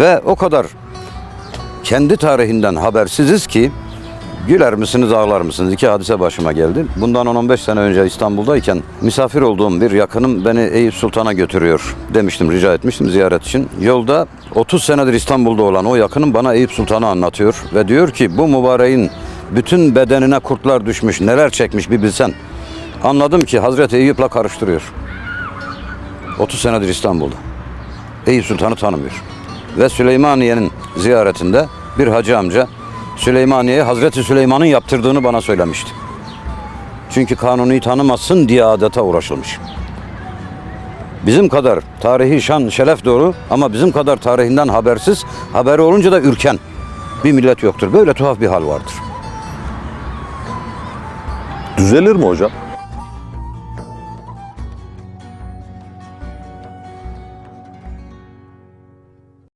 Ve o kadar kendi tarihinden habersiziz ki güler misiniz ağlar mısınız? İki hadise başıma geldi. Bundan 10-15 sene önce İstanbul'dayken misafir olduğum bir yakınım beni Eyüp Sultan'a götürüyor demiştim, rica etmiştim ziyaret için. Yolda 30 senedir İstanbul'da olan o yakınım bana Eyüp Sultan'ı anlatıyor ve diyor ki bu mübareğin bütün bedenine kurtlar düşmüş, neler çekmiş bir bilsen. Anladım ki Hazreti Eyüp'le karıştırıyor. 30 senedir İstanbul'da. Eyüp Sultan'ı tanımıyor. Ve Süleymaniye'nin ziyaretinde bir hacı amca Süleymaniye'ye Hazreti Süleyman'ın yaptırdığını bana söylemişti. Çünkü kanuni tanımasın diye adeta uğraşılmış. Bizim kadar tarihi şan şeref doğru ama bizim kadar tarihinden habersiz, haberi olunca da ürken bir millet yoktur. Böyle tuhaf bir hal vardır. Düzelir mi hocam?